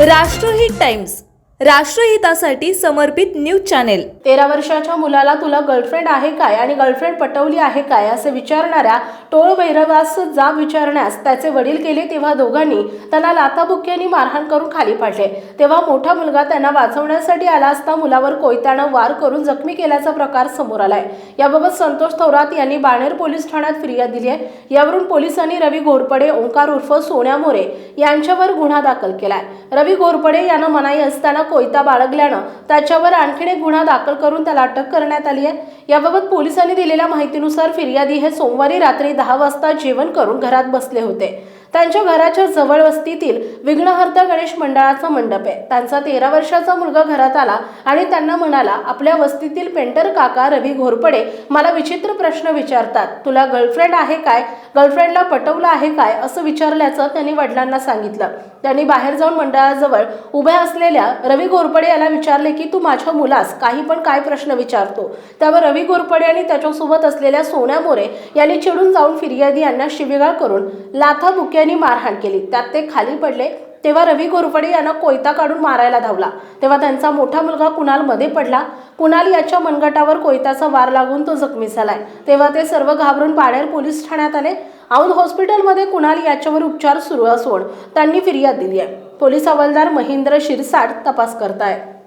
राष्ट्रहित टाइम्स. राष्ट्रहितासाठी समर्पित news channel. तेरा वर्षाच्या मुलाला तुला गर्लफ्रेंड आहे काय आणि गर्लफ्रेंड पटवली आहे काय असे विचारणाऱ्या टोळ भैरवास जाब विचारण्यास त्याचे वडील केले तेव्हा दोघांनी त्यांना लाथाबुक्क्यांनी मारहाण करून खाली पाडले. तेव्हा मोठा मुलगा त्यांना वाचवण्यासाठी आला असता मुलावर कोयत्यानं वार करून जखमी केल्याचा प्रकार समोर आलाय. याबाबत संतोष थोरात यांनी बाणेर पोलीस ठाण्यात फिर्याद दिली आहे. यावरून पोलिसांनी रवी घोरपडे ओंकार उर्फ सोन्या मोरे यांच्यावर गुन्हा दाखल केलाय. रवी घोरपडे यानं मनाई असताना कोयता बाळगल्यानं त्याच्यावर आणखीन एक गुन्हा दाखल करून त्याला अटक करण्यात आली आहे. याबाबत पोलिसांनी दिलेल्या माहितीनुसार फिर्यादी हे सोमवारी रात्री दहा वाजता जेवण करून घरात बसले होते. त्यांच्या घराच्या जवळ वस्तीतील विघ्नहर्ता गणेश मंडळाचा मंडप आहे. त्यांचा तेरा वर्षाचा मुलगा घरात आला आणि त्यांना म्हणाला आपल्या वस्तीतील पेंटर काका रवी घोरपडे मला विचित्र प्रश्न विचारतात. तुला गर्लफ्रेंड आहे काय? गर्लफ्रेंडला पटवलं आहे काय? असं विचारल्याचं त्यांनी वडिलांना सांगितलं. त्यांनी बाहेर जाऊन मंडळाजवळ उभ्या असलेल्या रवी घोरपडे याला विचारले की तू माझ्या मुलास काही पण काय प्रश्न विचारतो त्यावर रवी घोरपडे आणि त्याच्यासोबत असलेल्या सोन्या मोरे यांनी चिडून जाऊन फिर्यादी यांना शिबिगाळ करून लाथा यांनी मारहाण केली. त्यात ते खाली पडले. तेव्हा रवी घोरपडे यांना कोयता काढून मारायला धावला. तेव्हा त्यांचा मोठा मुलगा कुणाल मध्ये पडला. कुणाल याच्या मनगटावर कोयताचा वार लागून तो जखमी झालाय. तेव्हा ते सर्व घाबरून पाडेर पोलीस ठाण्यात आले. औंध हॉस्पिटलमध्ये कुणाल याच्यावर उपचार सुरू असून त्यांनी फिर्याद दिली आहे. पोलीस हवालदार महेंद्र शिरसाट तपास करतायत